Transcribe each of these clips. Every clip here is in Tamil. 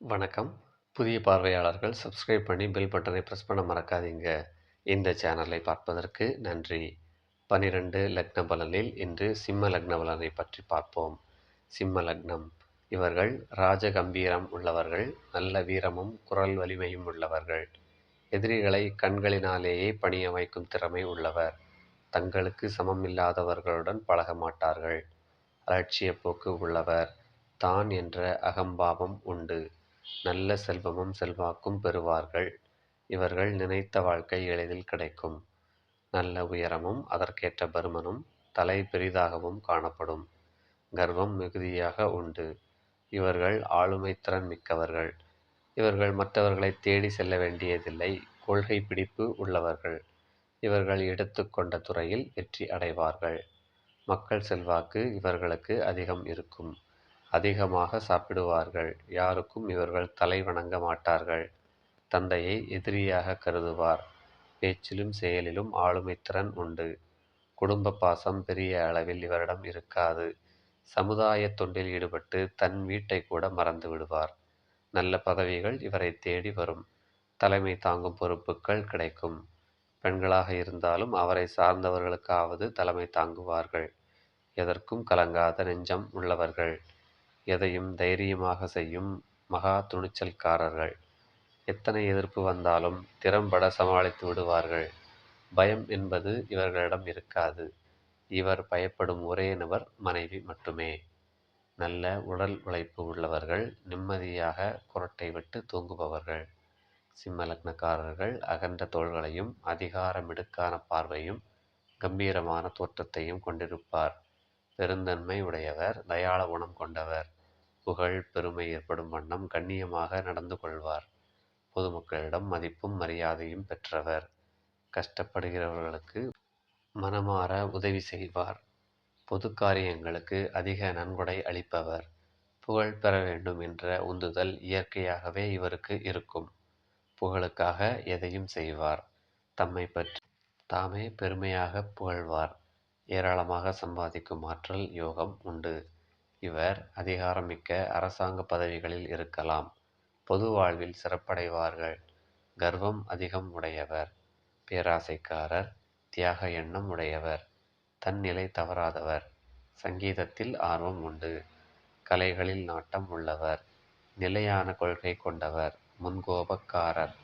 வணக்கம். புதிய பார்வையாளர்கள் சப்ஸ்கிரைப் பண்ணி பெல் பட்டனை ப்ரெஸ் பண்ண மறக்காதீங்க. இந்த சேனலை பார்ப்பதற்கு நன்றி. பனிரெண்டு லக்ன பலனில் இன்று சிம்ம லக்ன பலனை பற்றி பார்ப்போம். சிம்ம லக்னம். இவர்கள் ராஜகம்பீரம் உள்ளவர்கள் நல்ல வீரமும் குரல் வலிமையும் உள்ளவர்கள். எதிரிகளை கண்களினாலேயே பணிய வைக்கும் திறமை உள்ளவர். தங்களுக்கு சமமில்லாதவர்களுடன் பழக மாட்டார்கள். அலட்சிய போக்கு உள்ளவர். தான் என்ற அகம்பாவம் உண்டு. நல்ல செல்வமும் செல்வாக்கும் பெறுவார்கள். இவர்கள் நினைத்த வாழ்க்கை எளிதில் கிடைக்கும். நல்ல உயரமும் அதற்கேற்ற பருமனும் தலை பெரிதாகவும் காணப்படும். கர்வம் மிகுதியாக உண்டு. இவர்கள் ஆளுமை திறன் மிக்கவர்கள். இவர்கள் மற்றவர்களை தேடி செல்ல வேண்டியதில்லை. கொள்கை பிடிப்பு உள்ளவர்கள். இவர்கள் எடுத்துக்கொண்ட துறையில் வெற்றி அடைவார்கள். மக்கள் செல்வாக்கு இவர்களுக்கு அதிகம் இருக்கும். அதிகமாக சாப்பிடுவார்கள். யாருக்கும் இவர்கள் தலை வணங்க மாட்டார்கள். தந்தையை எதிரியாக கருதுவார். பேச்சிலும் செயலிலும் ஆளுமை திறன் உண்டு. குடும்ப பாசம் பெரிய அளவில் இவரிடம் இருக்காது. சமுதாய தொண்டில் ஈடுபட்டு தன் வீட்டை கூட மறந்து விடுவார். நல்ல பதவிகள் இவரை தேடி வரும். தலைமை தாங்கும் பொறுப்புகள் கிடைக்கும். பெண்களாக இருந்தாலும் அவரை சார்ந்தவர்களுக்காவது தலைமை தாங்குவார்கள். எதற்கும் கலங்காத நெஞ்சம் உள்ளவர்கள். எதையும் தைரியமாக செய்யும் மகா துணிச்சல்காரர்கள். எத்தனை எதிர்ப்பு வந்தாலும் திறம்பட சமாளித்து விடுவார்கள். பயம் என்பது இவர்களிடம் இருக்காது. இவர் பயப்படும் ஒரே நபர் மனைவி மட்டுமே. நல்ல உடல் உழைப்பு உள்ளவர்கள் நிம்மதியாக குரட்டை விட்டு தூங்குபவர்கள். சிம்ம லக்னக்காரர்கள் அகன்ற தோள்களையும் அதிகாரமிடுக்கான பார்வையும் கம்பீரமான தோற்றத்தையும் கொண்டிருப்பார். பெருந்தன்மை உடையவர் தயாள குணம் கொண்டவர். புகழ் பெருமை ஏற்படும் வண்ணம் கண்ணியமாக நடந்து கொள்வார். பொதுமக்களிடம் மதிப்பும் மரியாதையும் பெற்றவர். கஷ்டப்படுகிறவர்களுக்கு மனமாற உதவி செய்வார். பொது காரியங்களுக்கு அதிக நன்கொடை அளிப்பவர். புகழ் பெற வேண்டும் என்ற உந்துதல் இயற்கையாகவே இவருக்கு இருக்கும். புகழுக்காக எதையும் செய்வார். தம்மை பற்றி தாமே பெருமையாக புகழ்வார். ஏராளமாக சம்பாதிக்கும் ஆற்றல் யோகம் உண்டு. இவர் அதிகாரமிக்க அரசாங்க பதவிகளில் இருக்கலாம். பொது வாழ்வில் சிறப்படைவார்கள். கர்வம் அதிகம் உடையவர். பேராசைக்காரர். தியாக எண்ணம் உடையவர். தன்னிலை தவறாதவர். சங்கீதத்தில் ஆர்வம் உண்டு. கலைகளில் நாட்டம் உள்ளவர். நிலையான கொள்கை கொண்டவர். முன்கோபக்காரர்.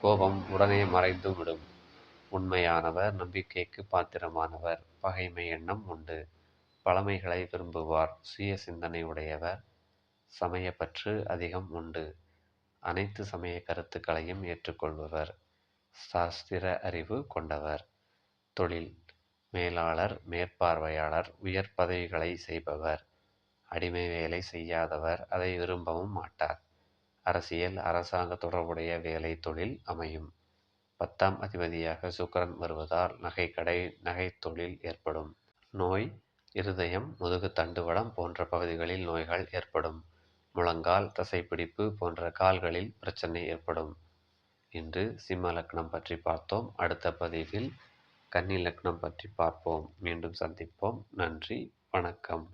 கோபம் உடனே மறைந்து விடும் உண்மையானவர் நம்பிக்கைக்கு பாத்திரமானவர் பகைமை எண்ணம் உண்டு. பழமைகளை விரும்புவார் சுய சிந்தனை உடையவர் சமயப்பற்று அதிகம் உண்டு. அனைத்து சமய கருத்துக்களையும் ஏற்றுக்கொள்பவர் சாஸ்திர அறிவு கொண்டவர். தொழில் மேலாளர் மேற்பார்வையாளர் உயர் பதவிகளை செய்பவர் அடிமை வேலை செய்யாதவர் அதை விரும்பவும் மாட்டார். அரசியல் அரசாங்க தொடர்புடைய வேலை தொழில் அமையும். பத்தாம் அதிபதியாக சுக்கரன் வருவதால் நகைக்கடை நகை தொழில் ஏற்படும். நோய் இருதயம் முதுகு தண்டுவடம் போன்ற பகுதிகளில் நோய்கள் ஏற்படும். முழங்கால் தசைப்பிடிப்பு போன்ற கால்களில் பிரச்சனை ஏற்படும். இன்று சிம்ம லக்னம் பற்றி பார்த்தோம். அடுத்த பதிவில் கன்னி லக்னம் பற்றி பார்ப்போம். மீண்டும் சந்திப்போம். நன்றி வணக்கம்.